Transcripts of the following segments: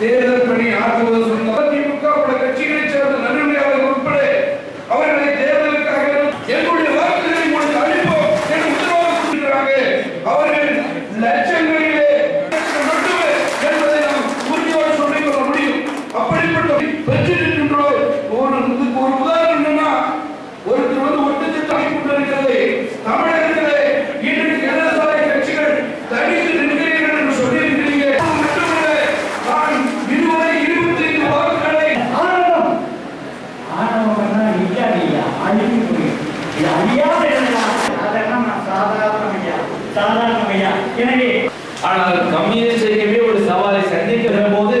தேர்தல் பணி ஆற்றுவது சொன்னால் திமுக எனவே ஆனால் கம்யூனிஸ்ட் ஒரு சவாலை சந்திக்கிற போது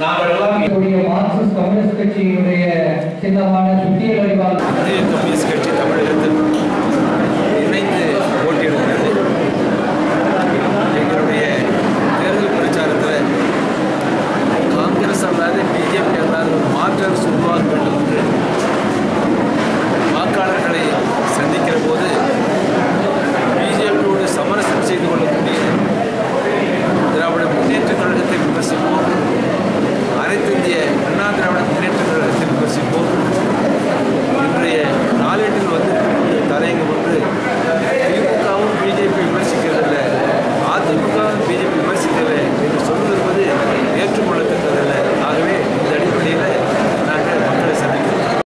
நாங்கள் எல்லாம் மார்க்சிஸ்ட் கம்யூனிஸ்ட் கட்சியினுடைய சின்னமான சுத்தியல் அறிவாளர். கம்யூனிஸ்ட் கட்சி தமிழகத்தில்